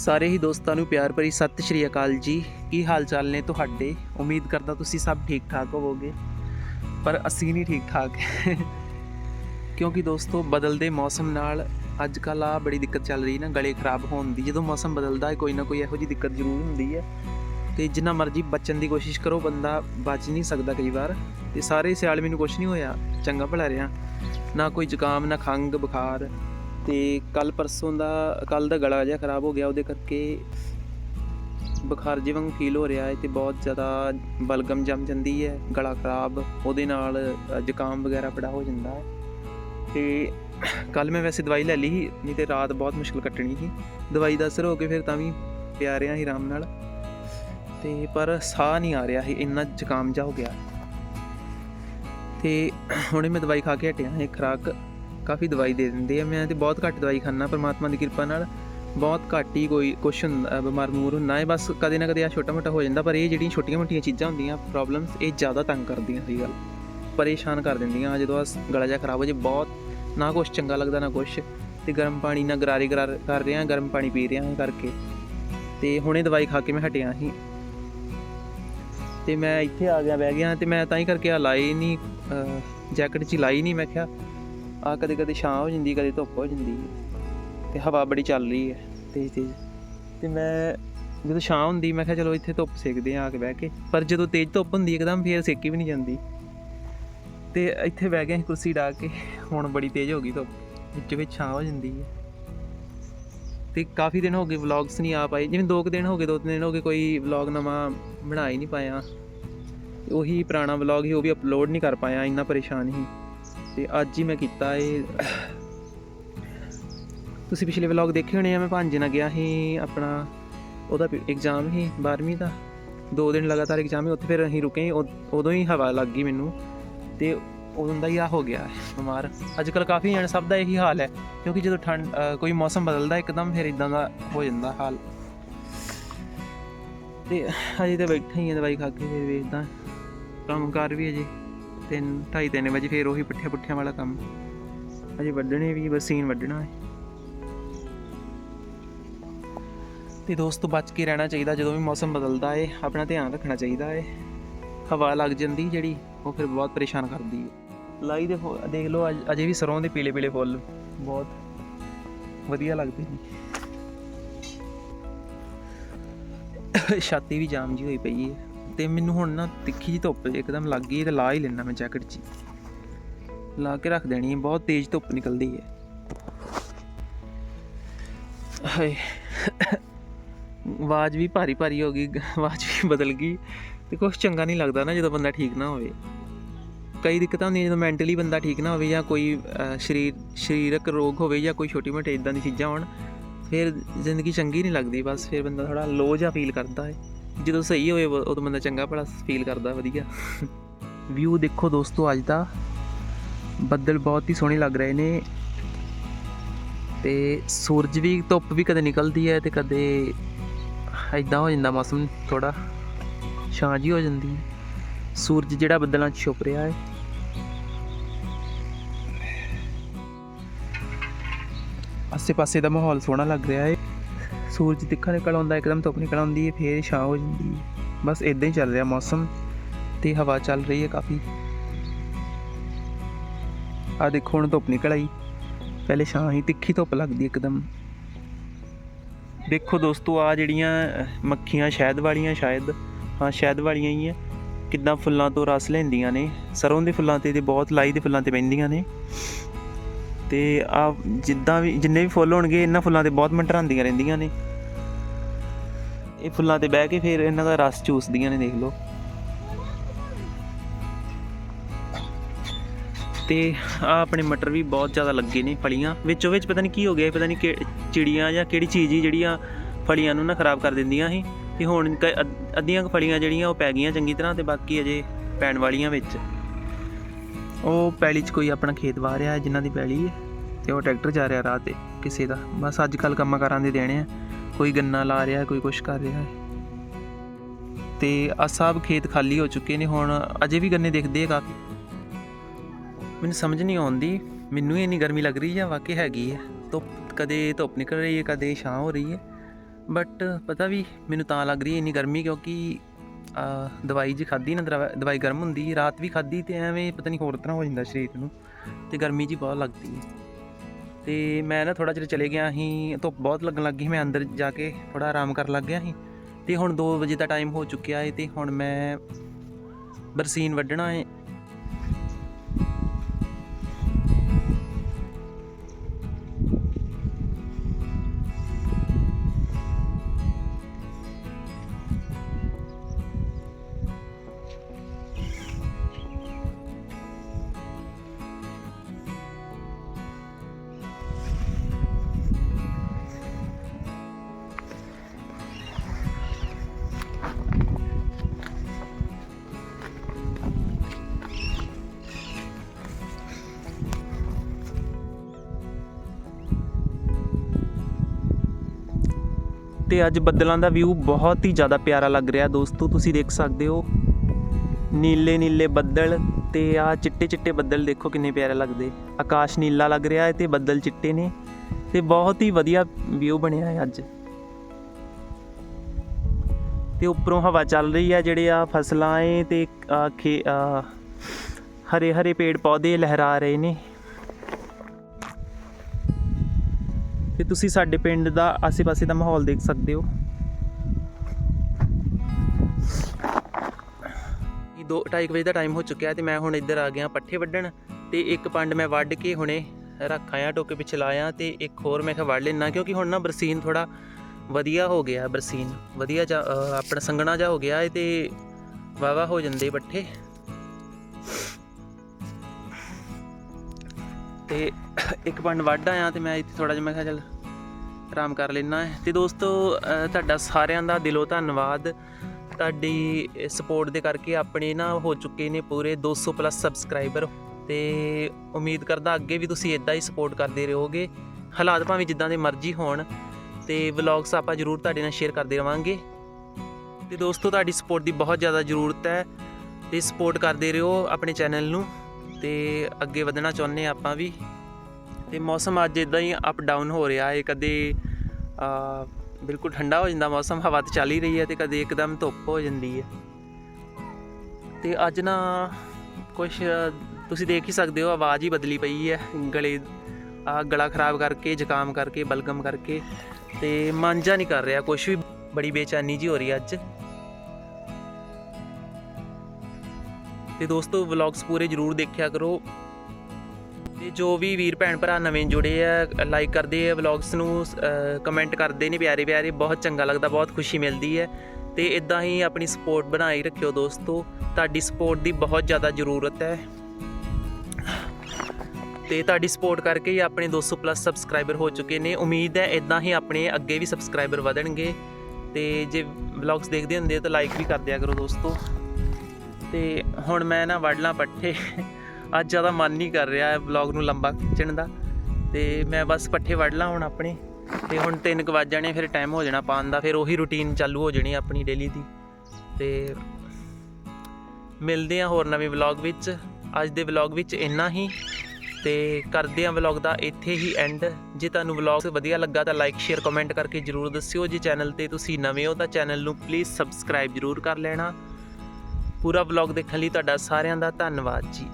ਸਾਰੇ ਹੀ ਦੋਸਤਾਂ ਨੂੰ ਪਿਆਰ ਭਰੀ ਸਤਿ ਸ਼੍ਰੀ ਅਕਾਲ ਜੀ। ਕੀ ਹਾਲ ਚਾਲ ਨੇ ਤੁਹਾਡੇ? ਉਮੀਦ ਕਰਦਾ ਤੁਸੀਂ ਸਭ ਠੀਕ ਠਾਕ ਹੋਵੋਗੇ। ਪਰ ਅਸੀਂ ਨਹੀਂ ਠੀਕ ਠਾਕ ਕਿਉਂਕਿ ਦੋਸਤੋ, ਬਦਲਦੇ ਮੌਸਮ ਨਾਲ ਅੱਜ ਕੱਲ੍ਹ ਆ ਬੜੀ ਦਿੱਕਤ ਚੱਲ ਰਹੀ ਨਾ, ਗਲੇ ਖਰਾਬ ਹੋਣ ਦੀ। ਜਦੋਂ ਮੌਸਮ ਬਦਲਦਾ ਹੈ, ਕੋਈ ਨਾ ਕੋਈ ਇਹੋ ਜਿਹੀ ਦਿੱਕਤ ਜ਼ਰੂਰ ਹੁੰਦੀ ਹੈ। ਤੇ ਜਿੰਨਾ ਮਰਜ਼ੀ ਬਚਣ ਦੀ ਕੋਸ਼ਿਸ਼ ਕਰੋ, ਬੰਦਾ ਬਚ ਨਹੀਂ ਸਕਦਾ ਕਈ ਵਾਰ। ਤੇ ਸਾਰੇ ਸਿਆਲ ਮੈਨੂੰ ਕੁਝ ਨਹੀਂ ਹੋਇਆ, ਚੰਗਾ ਭਲਾ ਰਿਹਾ। ਨਾ ਕੋਈ ਜ਼ੁਕਾਮ, ਨਾ ਖੰਗ ਬੁਖਾਰ। ਤੇ ਕੱਲ ਪਰਸੋਂ ਦਾ ਕੱਲ ਦਾ ਗਲਾ ਜਿਹਾ ਖਰਾਬ ਹੋ ਗਿਆ, ਉਹਦੇ ਕਰਕੇ ਬੁਖਾਰ ਜਿਹਾ ਵਾਂਗ ਫੀਲ ਹੋ ਰਿਹਾ ਹੈ ਤੇ ਬਹੁਤ ਜ਼ਿਆਦਾ ਬਲਗਮ ਜੰਮ ਜਾਂਦੀ ਹੈ, ਗਲਾ ਖਰਾਬ, ਉਹਦੇ ਨਾਲ ਜ਼ੁਕਾਮ ਵਗੈਰਾ ਬੜਾ ਹੋ ਜਾਂਦਾ ਹੈ। ਤੇ ਕੱਲ ਮੈਂ ਵੈਸੇ ਦਵਾਈ ਲੈ ਲਈ ਸੀ, ਨਹੀਂ ਤੇ ਰਾਤ ਬਹੁਤ ਮੁਸ਼ਕਲ ਕੱਟਣੀ ਸੀ। ਦਵਾਈ ਦਾ ਅਸਰ ਹੋ ਕੇ ਫਿਰ ਤਾਂ ਵੀ ਪਿਆ ਰਿਹਾ ਸੀ ਆਰਾਮ ਨਾਲ। ਤੇ ਪਰ ਸਾਹ ਨਹੀਂ ਆ ਰਿਹਾ ਸੀ, ਇੰਨਾ ਜ਼ੁਕਾਮ ਜਿਹਾ ਹੋ ਗਿਆ। ਤੇ ਹੁਣੇ ਮੈਂ ਦਵਾਈ ਖਾ ਕੇ ਹਟਿਆ ਇੱਕ ਖੁਰਾਕ ਕਾਫੀ ਦਵਾਈ ਦੇ ਦਿੰਦੇ ਆ। ਮੈਂ ਤੇ ਬਹੁਤ ਘੱਟ ਦਵਾਈ ਖਾਨਾ ਪਰਮਾਤਮਾ ਦੀ ਕਿਰਪਾ ਨਾਲ। ਬਹੁਤ ਘੱਟ ਹੀ ਕੋਈ ਕੁਛ ਹੁੰਦਾ, ਬਿਮਾਰ ਮੂਰ ਹੁੰਦਾ ਹੈ। ਬਸ ਕਦੇ ਨਾ ਕਦੇ ਆ ਛੋਟਾ ਮੋਟਾ ਹੋ ਜਾਂਦਾ, ਪਰ ਇਹ ਜਿਹੜੀਆਂ ਛੋਟੀਆਂ ਮੋਟੀਆਂ ਚੀਜ਼ਾਂ ਹੁੰਦੀਆਂ ਪ੍ਰੋਬਲਮਸ ਇਹ ਜ਼ਿਆਦਾ ਤੰਗ ਕਰਦੀਆਂ ਸੀ ਗੱਲ। ਪਰੇਸ਼ਾਨ ਕਰ ਦਿੰਦੀਆਂ ਜਦੋਂ ਆਹ ਗਲਾ ਜਿਹਾ ਖਰਾਬ ਹੋ ਜੇ ਬਹੁਤ ਨਾ ਕੁਛ ਚੰਗਾ ਲੱਗਦਾ, ਨਾ ਕੁਛ। ਤੇ ਗਰਮ ਪਾਣੀ ਨਾਲ ਗਰਾਰੇ ਗਰਾਰ ਕਰ ਰਿਹਾ ਗਰਮ ਪਾਣੀ ਪੀ ਰਿਹਾ ਕਰਕੇ। ਤੇ ਹੁਣੇ ਦਵਾਈ ਖਾ ਕੇ ਮੈਂ ਹਟਿਆ ਸੀ। ਤੇ ਮੈਂ ਇੱਥੇ ਆ ਗਿਆ, ਬਹਿ ਗਿਆ ਤੇ ਮੈਂ ਤਾਂ ਹੀ ਕਰਕੇ ਆ ਲਾਈ ਨਹੀਂ ਜੈਕਟ 'ਚ ਹੀ ਲਾਈ ਨਹੀਂ ਮੈਂ ਕਿਹਾ ਆ ਕਦੇ ਕਦੇ ਛਾਂ ਹੋ ਜਾਂਦੀ, ਕਦੇ ਧੁੱਪ ਹੋ ਜਾਂਦੀ ਹੈ ਤੇ ਹਵਾ ਬੜੀ ਚੱਲ ਰਹੀ ਹੈ ਤੇਜ਼ ਤੇਜ਼। ਤੇ ਮੈਂ ਜਦੋਂ ਛਾਂ ਹੁੰਦੀ, ਮੈਂ ਕਿਹਾ ਚਲੋ ਇੱਥੇ ਧੁੱਪ ਸੇਕਦੇ ਆ ਆ ਕੇ ਬਹਿ ਕੇ। ਪਰ ਜਦੋਂ ਤੇਜ਼ ਧੁੱਪ ਹੁੰਦੀ, ਇੱਕਦਮ ਫੇਰ ਸੇਕੀ ਵੀ ਨਹੀਂ ਜਾਂਦੀ। ਤੇ ਇੱਥੇ ਬਹਿ ਗਏ ਅਸੀਂ ਕੁਰਸੀ ਢਾ ਕੇ, ਹੁਣ ਬੜੀ ਤੇਜ਼ ਹੋ ਗਈ ਧੁੱਪ, ਵਿੱਚ ਵਿੱਚ ਛਾਂ ਹੋ ਜਾਂਦੀ ਹੈ। ਤੇ ਕਾਫੀ ਦਿਨ ਹੋ ਗਏ ਵਲੌਗਸ ਨਹੀਂ ਆ ਪਾਏ, ਜਿਵੇਂ ਦੋ ਕੁ ਦਿਨ ਹੋ ਗਏ, ਦੋ ਤਿੰਨ ਦਿਨ ਹੋ ਗਏ ਕੋਈ ਵਲੌਗ ਨਵਾਂ ਬਣਾ ਹੀ ਨਹੀਂ ਪਾਇਆ। ਉਹੀ ਪੁਰਾਣਾ ਵਲੌਗ ਹੀ ਉਹ ਵੀ ਅਪਲੋਡ ਨਹੀਂ ਕਰ ਪਾਇਆ, ਇੰਨਾ ਪਰੇਸ਼ਾਨ ਹੀ ਤੇ ਅੱਜ ਹੀ ਮੈਂ ਕੀਤਾ ਇਹ। ਤੁਸੀਂ ਪਿਛਲੇ ਵਲੌਗ ਦੇਖੇ ਹੋਣੇ ਆ, ਮੈਂ ਭਾਂਜੇ ਨਾਲ ਗਿਆ ਸੀ ਆਪਣਾ, ਉਹਦਾ ਐਗਜ਼ਾਮ ਸੀ 12ਵੀਂ ਦਾ। ਦੋ ਦਿਨ ਲਗਾਤਾਰ ਐਗਜ਼ਾਮ ਸੀ, ਉੱਥੇ ਫਿਰ ਅਸੀਂ ਰੁਕੇ ਉਦੋਂ ਹੀ ਹਵਾ ਲੱਗ ਗਈ ਮੈਨੂੰ। ਤੇ ਉਦੋਂ ਦਾ ਹੀ ਆ ਹੋ ਗਿਆ ਬਿਮਾਰ। ਅੱਜ ਕੱਲ ਕਾਫੀ ਜਣ ਸਭ ਦਾ ਇਹੀ ਹਾਲ ਹੈ, ਕਿਉਂਕਿ ਜਦੋਂ ਠੰਡ ਕੋਈ ਮੌਸਮ ਬਦਲਦਾ, ਇੱਕਦਮ ਫਿਰ ਇਦਾਂ ਦਾ ਹੋ ਜਾਂਦਾ ਹਾਲ। ਤੇ ਅਜੇ ਤਾਂ ਬੈਠਾ ਹੀ ਆ ਦਵਾਈ ਖਾ ਕੇ, ਫਿਰ ਵੇਖਦਾ। ਕੰਮ ਕਰ ਵੀ ਅਜੇ ਤਿੰਨ, ਢਾਈ, ਤਿੰਨ ਵਜੇ ਫਿਰ ਉਹੀ ਪੱਠਿਆਂ ਪੁੱਠਿਆਂ ਵਾਲਾ ਕੰਮ। ਅਜੇ ਵੱਢਣੇ ਵੀ, ਬਸ ਸੀਨ ਵੱਢਣਾ ਹੈ। ਤੇ ਦੋਸਤੋ, ਬਚ ਕੇ ਰਹਿਣਾ ਚਾਹੀਦਾ, ਜਦੋਂ ਵੀ ਮੌਸਮ ਬਦਲਦਾ ਏ, ਆਪਣਾ ਧਿਆਨ ਰੱਖਣਾ ਚਾਹੀਦਾ ਏ। ਹਵਾ ਲੱਗ ਜਾਂਦੀ ਜਿਹੜੀ, ਉਹ ਫਿਰ ਬਹੁਤ ਪਰੇਸ਼ਾਨ ਕਰਦੀ ਏ। ਲਾਈ ਦੇ ਫੁੱਲ- ਦੇਖ ਲਓ, ਅਜ- ਅਜੇ ਵੀ ਸਰੋਂ ਦੇ ਪੀਲੇ ਪੀਲੇ ਫੁੱਲ, ਬਹੁਤ ਵਧੀਆ ਲੱਗਦੇ ਨੇ। ਛਾਤੀ ਵੀ ਜਾਮ ਜੀ ਹੋਈ ਪਈ ਏ। ਤੇ ਮੈਨੂੰ ਹੁਣ ਨਾ ਤਿੱਖੀ ਜੀ ਧੁੱਪ ਇੱਕਦਮ ਲੱਗ ਗਈ ਤੇ ਲਾ ਹੀ ਲੈਣਾ ਮੈਂ ਜੈਕਟ 'ਚ ਹੀ। ਲਾ ਕੇ ਰੱਖ ਦੇਣੀ ਹੈ, ਬਹੁਤ ਤੇਜ਼ ਧੁੱਪ ਨਿਕਲਦੀ ਹੈ। ਹਾਏ। ਆਵਾਜ਼ ਵੀ ਭਾਰੀ ਭਾਰੀ ਹੋ ਗਈ, ਆਵਾਜ਼ ਵੀ ਬਦਲ ਗਈ ਤੇ ਕੁਝ ਚੰਗਾ ਨਹੀਂ ਲੱਗਦਾ ਨਾ ਜਦੋਂ ਬੰਦਾ ਠੀਕ ਨਾ ਹੋਵੇ। ਕਈ ਦਿੱਕਤਾਂ ਹੁੰਦੀਆਂ ਜਦੋਂ ਮੈਂਟਲੀ ਬੰਦਾ ਠੀਕ ਨਾ ਹੋਵੇ ਜਾਂ ਕੋਈ ਸਰੀਰ, ਸਰੀਰਕ ਰੋਗ ਹੋਵੇ ਜਾਂ ਕੋਈ ਛੋਟੀ ਮੋਟੀ ਇਦਾਂ ਦੀ ਚੀਜ਼ਾਂ ਹੋਣ, ਫਿਰ ਜ਼ਿੰਦਗੀ ਚੰਗੀ ਨਹੀਂ ਲੱਗਦੀ, ਬਸ ਫਿਰ ਬੰਦਾ ਥੋੜਾ ਲੋ ਜਿਹਾ ਫੀਲ ਕਰਦਾ ਹੈ। ਜਦੋਂ ਸਹੀ ਹੋਵੇ ਉਦੋਂ ਬੰਦਾ ਚੰਗਾ ਭਲਾ ਫੀਲ ਕਰਦਾ, ਵਧੀਆ। ਵਿਊ ਦੇਖੋ ਦੋਸਤੋ, ਅੱਜ ਦਾ। ਬੱਦਲ ਬਹੁਤ ਹੀ ਸੋਹਣੇ ਲੱਗ ਰਹੇ ਨੇ। ਤੇ ਸੂਰਜ ਵੀ, ਧੁੱਪ ਵੀ ਕਦੇ ਨਿਕਲਦੀ ਹੈ ਤੇ ਕਦੇ ਐਦਾਂ ਹੋ ਜਾਂਦਾ ਮੌਸਮ ਥੋੜਾ ਛਾਂ ਜੀ ਹੋ ਜਾਂਦੀ ਹੈ। ਸੂਰਜ ਜਿਹੜਾ ਬੱਦਲਾਂ 'ਚ ਛੁਪ ਰਿਹਾ ਹੈ। ਆਸੇ-ਪਾਸੇ ਦਾ ਮਾਹੌਲ ਸੋਹਣਾ ਲੱਗ ਰਿਹਾ ਹੈ। ਸੂਰਜ ਤਿੱਖਾ ਨਿਕਲ ਆਉਂਦਾ, ਇੱਕਦਮ ਧੁੱਪ ਨਿਕਲ ਆਉਂਦੀ ਹੈ, ਫੇਰ ਛਾਂ ਹੋ ਜਾਂਦੀ ਹੈ। ਬਸ ਇਦਾਂ ਹੀ ਚੱਲ ਰਿਹਾ ਮੌਸਮ ਤੇ ਹਵਾ ਚੱਲ ਰਹੀ ਹੈ ਕਾਫੀ। ਆ ਦੇਖੋ, ਹੁਣ ਧੁੱਪ ਨਿਕਲ ਆਈ। ਪਹਿਲੇ ਛਾਂ ਹੀ ਤਿੱਖੀ ਧੁੱਪ ਲੱਗਦੀ ਇੱਕਦਮ। ਦੇਖੋ ਦੋਸਤੋ ਆ ਜਿਹੜੀਆਂ ਮੱਖੀਆਂ ਸ਼ਹਿਦ ਵਾਲੀਆਂ, ਸ਼ਾਇਦ, ਹਾਂ, ਸ਼ਹਿਦ ਵਾਲੀਆਂ ਹੀ ਆ ਕਿੱਦਾਂ ਫੁੱਲਾਂ ਤੋਂ ਰਸ ਲੈਂਦੀਆਂ ਨੇ। ਸਰੋਂ ਦੇ ਫੁੱਲਾਂ ਤੇ ਤੇ ਬਹੁਤ ਲਾਈ ਦੇ ਫੁੱਲਾਂ ਤੇ ਪੈਂਦੀਆਂ ਨੇ। ਤੇ ਆ ਜਿੱਦਾਂ ਵੀ, ਜਿੰਨੇ ਵੀ ਫੁੱਲ ਹੋਣਗੇ, ਇਹਨਾਂ ਫੁੱਲਾਂ ਤੇ ਬਹੁਤ ਮੰਟਰਾਉਂਦੀਆਂ ਰਹਿੰਦੀਆਂ ਨੇ। ਇਹ ਫੁੱਲਾਂ ਤੇ ਬਹਿ ਕੇ ਫਿਰ ਇਹਨਾਂ ਦਾ ਰਸ ਚੂਸਦੀਆਂ ਨੇ, ਦੇਖ ਲਓ। ਤੇ ਆ ਆਪਣੇ ਮਟਰ ਵੀ ਬਹੁਤ ਜ਼ਿਆਦਾ ਲੱਗੇ ਨੇ ਫਲੀਆਂ। ਵਿੱਚੋਂ ਵਿੱਚ ਪਤਾ ਨਹੀਂ ਕੀ ਹੋ ਗਿਆ, ਪਤਾ ਨਹੀਂ ਕਿ ਚਿੜੀਆਂ ਜਾਂ ਕਿਹੜੀ ਚੀਜ਼ ਹੀ ਜਿਹੜੀਆਂ ਫਲੀਆਂ ਨੂੰ ਨਾ ਖਰਾਬ ਕਰ ਦਿੰਦੀਆਂ ਸੀ। ਤੇ ਹੁਣ ਕ- ਅੱਧੀਆਂ ਫਲੀਆਂ ਜਿਹੜੀਆਂ ਉਹ ਪੈ ਗਈਆਂ ਚੰਗੀ ਤਰ੍ਹਾਂ ਤੇ ਬਾਕੀ ਅਜੇ ਪੈਣ ਵਾਲੀਆਂ ਵਿੱਚ। ਉਹ ਪੈਲੀ 'ਚ ਕੋਈ ਆਪਣਾ ਖੇਤ ਵਾਹ ਰਿਹਾ ਹੈ, ਜਿਨ੍ਹਾਂ ਦੀ ਪੈਲੀ ਹੈ, ਤੇ ਉਹ ਟਰੈਕਟਰ ਜਾ ਰਿਹਾ ਰਾਹ ਤੇ ਕਿਸੇ ਦਾ। ਬਸ ਅੱਜ ਕੱਲ ਕੰਮਾਂ ਕਾਰਾਂ ਦੇ ਦੇਣੇ ਆ। ਕੋਈ ਗੰਨਾ ਲਾ ਰਿਹਾ ਕੋਈ ਕੁਛ ਕਰ ਰਿਹਾ ਹੈ। ਤੇ ਆ ਸਭ ਖੇਤ ਖਾਲੀ ਹੋ ਚੁੱਕੇ ਨੇ, ਹੁਣ ਅਜੇ ਵੀ ਗੰਨੇ ਦਿਖਦੇ ਆ ਕਾਫੀ। ਮੈਨੂੰ ਸਮਝ ਨਹੀਂ ਆਉਂਦੀ, ਮੈਨੂੰ ਹੀ ਇੰਨੀ ਗਰਮੀ ਲੱਗ ਰਹੀ ਜਾਂ ਵਾਕਈ ਹੈਗੀ ਹੈ? ਧੁੱਪ ਕਦੇ ਧੁੱਪ ਨਿਕਲ ਰਹੀ ਹੈ, ਕਦੇ ਛਾਂ ਹੋ ਰਹੀ ਹੈ। ਬਟ ਪਤਾ ਵੀ ਮੈਨੂੰ ਤਾਂ ਲੱਗ ਰਹੀ ਹੈ ਇੰਨੀ ਗਰਮੀ ਕਿਉਂਕਿ ਦਵਾਈ ਜੀ ਖਾਦੀ ਨਾ ਦਵਾ- ਦਵਾਈ ਗਰਮ ਹੁੰਦੀ, ਰਾਤ ਵੀ ਖਾਦੀ ਤੇ ਐਵੇਂ ਪਤਾ ਨਹੀਂ ਹੋਰ ਤਰ੍ਹਾਂ ਹੋ ਜਾਂਦਾ ਸਰੀਰ ਨੂੰ। ਤੇ ਗਰਮੀ ਜੀ ਬਹੁਤ ਲੱਗਦੀ ਹੈ। ਤੇ ਮੈਂ ਨਾ ਥੋੜਾ ਚਿਰ ਚਲੇ ਗਿਆ ਸੀ, ਧੁੱਪ ਬਹੁਤ ਲੱਗਣ ਲੱਗੀ ਸੀ, ਮੈਂ ਅੰਦਰ ਜਾ ਕੇ ਥੋੜਾ ਆਰਾਮ ਕਰਨ ਲੱਗ ਗਿਆ ਸੀ। ਤੇ ਹੁਣ 2 ਵਜੇ ਦਾ ਟਾਈਮ ਹੋ ਚੁੱਕਿਆ ਹੈ ਤੇ ਹੁਣ ਮੈਂ ਬਰਸੀਨ ਵੱਢਣਾ ਹੈ ਤੇ ਅੱਜ ਬੱਦਲਾਂ ਦਾ ਵਿਊ ਬਹੁਤ ਹੀ ਜ਼ਿਆਦਾ ਪਿਆਰਾ ਲੱਗ ਰਿਹਾ ਦੋਸਤੋ, ਤੁਸੀਂ ਦੇਖ ਸਕਦੇ ਹੋ। ਨੀਲੇ ਨੀਲੇ ਬੱਦਲ ਤੇ ਆ ਚਿੱਟੇ ਚਿੱਟੇ ਬੱਦਲ ਦੇਖੋ ਕਿੰਨੇ ਪਿਆਰੇ ਲੱਗਦੇ। ਆਕਾਸ਼ ਨੀਲਾ ਲੱਗ ਰਿਹਾ ਹੈ ਤੇ ਬੱਦਲ ਚਿੱਟੇ ਨੇ ਤੇ ਬਹੁਤ ਹੀ ਵਧੀਆ ਵਿਊ ਬਣਿਆ ਹੈ ਅੱਜ। ਤੇ ਉੱਪਰੋਂ ਹਵਾ ਚੱਲ ਰਹੀ ਹੈ ਜਿਹੜੇ ਆ ਫਸਲਾਂ ਏ ਤੇ ਆ ਖੇ ਹਰੇ ਹਰੇ ਪੇੜ ਪੌਦੇ ਲਹਿਰਾ ਰਹੇ ਨੇ। ਤੇ ਤੁਸੀਂ ਸਾਡੇ ਪਿੰਡ ਦਾ ਆਸ-ਪਾਸੇ ਦਾ ਮਾਹੌਲ ਦੇਖ ਸਕਦੇ ਹੋ। ਇਹ ਦੋ 2:30 ਵਜੇ ਦਾ ਟਾਈਮ ਹੋ ਚੁੱਕਿਆ ਤੇ ਮੈਂ ਹੁਣ ਇੱਧਰ ਆ ਗਿਆ ਪੱਠੇ ਵੱਢਣ ਤੇ ਇੱਕ ਪੰਡ ਮੈਂ ਵੱਢ ਕੇ ਹੁਣੇ ਰੱਖ ਆਇਆ, ਟੋਕੇ ਪਿੱਛੇ ਲਾਇਆ ਤੇ ਇੱਕ ਹੋਰ ਮੈਂ ਕਿਹਾ ਵੱਢ ਲੈਣਾ ਕਿਉਂਕਿ ਹੁਣ ਨਾ ਬਰਸੀਨ ਥੋੜਾ ਵਧੀਆ ਹੋ ਗਿਆ ਬਰਸੀਨ, ਵਧੀਆ ਜਾ ਆਪਣਾ ਸੰਘਣਾ ਜਾ ਹੋ ਗਿਆ ਏ ਤੇ ਵਾਵਾ ਹੋ ਜਾਂਦੇ ਪੱਠੇ। ਤੇ ਇੱਕ ਪੰਡ ਵੱਢ ਆਇਆ ਤੇ ਮੈਂ ਇੱਥੇ ਥੋੜਾ ਜਿਹਾ ਮੈਂ ਕਿਹਾ ਚੱਲ ਆਰਾਮ ਕਰ ਲੈਣਾ ਹੈ। ਤੇ ਦੋਸਤੋ ਤੁਹਾਡਾ ਸਾਰਿਆਂ ਦਾ ਦਿਲੋਂ ਧੰਨਵਾਦ। ਤੁਹਾਡੀ ਸਪੋਰਟ ਦੇ ਕਰਕੇ ਆਪਣੇ ਨਾ ਹੋ ਚੁੱਕੇ ਨੇ ਪੂਰੇ 200 ਪਲੱਸ ਸਬਸਕ੍ਰਾਈਬਰ ਤੇ ਉਮੀਦ ਕਰਦਾ ਅੱਗੇ ਵੀ ਤੁਸੀਂ ਇਦਾਂ ਹੀ ਸਪੋਰਟ ਕਰਦੇ ਰਹੋਗੇ। ਹਾਲਾਤ ਭਾਵੇਂ ਜਿੱਦਾਂ ਦੇ ਮਰਜ਼ੀ ਹੋਣ, ਤੇ ਵਲੌਗਸ ਆਪਾਂ ਜ਼ਰੂਰ ਤੁਹਾਡੇ ਨਾਲ ਸ਼ੇਅਰ ਕਰਦੇ ਰਵਾਂਗੇ। ਤੇ ਦੋਸਤੋ, ਤੁਹਾਡੀ ਸਪੋਰਟ ਦੀ ਬਹੁਤ ਜ਼ਿਆਦਾ ਜ਼ਰੂਰਤ ਹੈ। ਤੇ ਸਪੋਰਟ ਕਰਦੇ ਰਹੋ ਆਪਣੇ ਚੈਨਲ ਨੂੰ। ਤੇ ਅੱਗੇ ਵਧਣਾ ਚਾਹੁੰਦੇ ਹਾਂ ਆਪਾਂ ਵੀ। ਤੇ ਮੌਸਮ ਅੱਜ ਇਦਾਂ ਹੀ ਅਪ ਡਾਊਨ ਹੋ ਰਿਹਾ ਹੈ, ਕਦੇ ਬਿਲਕੁਲ ਠੰਡਾ ਹੋ ਜਾਂਦਾ ਮੌਸਮ, ਹਵਾ ਤੇ ਚੱਲ ਹੀ ਰਹੀ ਹੈ ਤੇ ਕਦੇ ਇੱਕਦਮ ਧੁੱਪ ਹੋ ਜਾਂਦੀ ਹੈ। ਤੇ ਅੱਜ ਨਾ ਕੁਝ ਤੁਸੀਂ ਦੇਖ ਹੀ ਸਕਦੇ ਹੋ, ਆਵਾਜ਼ ਹੀ ਬਦਲੀ ਪਈ ਹੈ, ਗਲੇ, ਆ ਗਲਾ ਖਰਾਬ ਕਰਕੇ, ਜ਼ੁਕਾਮ ਕਰਕੇ, ਬਲਗਮ ਕਰਕੇ ਤੇ ਮਨ ਨਹੀਂ ਕਰ ਰਿਹਾ ਕੁਝ ਵੀ ਬੜੀ ਬੇਚੈਨੀ ਜੀ ਹੋ ਰਹੀ ਅੱਜ। ਤੇ ਦੋਸਤੋ ਵਲੌਗਸ ਪੂਰੇ ਜਰੂਰ ਦੇਖਿਆ ਕਰੋ। ਤੇ ਜੋ ਵੀ ਵੀਰ ਭੈਣ ਭਰਾ ਨਵੇਂ ਜੁੜੇ ਆ ਲਾਈਕ ਕਰਦੇ ਆ ਵਲੌਗਸ ਨੂੰ ਕਮੈਂਟ ਕਰਦੇ ਨੇ ਪਿਆਰੇ ਪਿਆਰੇ, ਬਹੁਤ ਚੰਗਾ ਲੱਗਦਾ, ਬਹੁਤ ਖੁਸ਼ੀ ਮਿਲਦੀ ਹੈ। ਤੇ ਇਦਾਂ ਹੀ ਆਪਣੀ ਸਪੋਰਟ ਬਣਾਈ ਰੱਖਿਓ ਦੋਸਤੋ, ਤੁਹਾਡੀ ਸਪੋਰਟ ਦੀ ਬਹੁਤ ਜ਼ਿਆਦਾ ਜ਼ਰੂਰਤ ਹੈ। ਤੇ ਤੁਹਾਡੀ ਸਪੋਰਟ ਕਰਕੇ ਹੀ ਆਪਣੇ 200 ਪਲੱਸ ਸਬਸਕ੍ਰਾਈਬਰ ਹੋ ਚੁੱਕੇ ਨੇ। ਉਮੀਦ ਹੈ ਇਦਾਂ ਹੀ ਆਪਣੇ ਅੱਗੇ ਵੀ ਸਬਸਕ੍ਰਾਈਬਰ ਵਧਣਗੇ। ਤੇ ਜੇ ਵਲੌਗਸ ਦੇਖਦੇ ਹੁੰਦੇ ਤਾਂ ਲਾਈਕ ਵੀ ਕਰ ਦਿਆ ਕਰੋ ਦੋਸਤੋ। ਤੇ ਹੁਣ ਮੈਂ ਨਾ ਵੜਲਾ ਪੱਠੇ। ਅੱਜ ਜ਼ਿਆਦਾ ਮਨ ਨਹੀਂ ਕਰ ਰਿਹਾ ਹੈ ਵਲੌਗ ਨੂੰ ਲੰਬਾ ਖਿੱਚਣ ਦਾ। ਤੇ ਮੈਂ ਬਸ ਪੱਠੇ ਵੜ ਲਾਂ ਹੁਣ ਆਪਣੇ। ਤੇ ਹੁਣ 3 ਕੁ ਵੱਜ ਜਾਣੇ, ਫਿਰ ਟਾਈਮ ਹੋ ਜਾਣਾ ਪਾਣ ਦਾ। ਫਿਰ ਉਹੀ ਰੁਟੀਨ ਚਾਲੂ ਹੋ ਜਾਣੀ ਆਪਣੀ ਡੇਲੀ ਦੀ। ਤੇ ਮਿਲਦੇ ਆ ਹੋਰ ਨਵੇਂ ਵਲੌਗ ਵਿੱਚ। ਅੱਜ ਦੇ ਵਲੌਗ ਵਿੱਚ ਇੰਨਾ ਹੀ। ਤੇ ਕਰਦੇ ਆ ਵਲੌਗ ਦਾ ਇੱਥੇ ਹੀ ਐਂਡ ਜੇ ਤੁਹਾਨੂੰ ਵਲੌਗ ਵਧੀਆ ਲੱਗਾ ਤਾਂ ਲਾਈਕ ਸ਼ੇਅਰ ਕਮੈਂਟ ਕਰਕੇ ਜਰੂਰ ਦੱਸਿਓ ਜੇ ਚੈਨਲ ਤੇ। ਤੁਸੀਂ ਨਵੇਂ ਹੋ ਤਾਂ ਚੈਨਲ ਨੂੰ ਪਲੀਜ਼ ਸਬਸਕ੍ਰਾਈਬ ਜਰੂਰ ਕਰ ਲੈਣਾ। ਪੂਰਾ ਵਲੌਗ ਦੇਖਣ ਲਈ ਤੁਹਾਡਾ ਸਾਰਿਆਂ ਦਾ ਧੰਨਵਾਦ ਜੀ।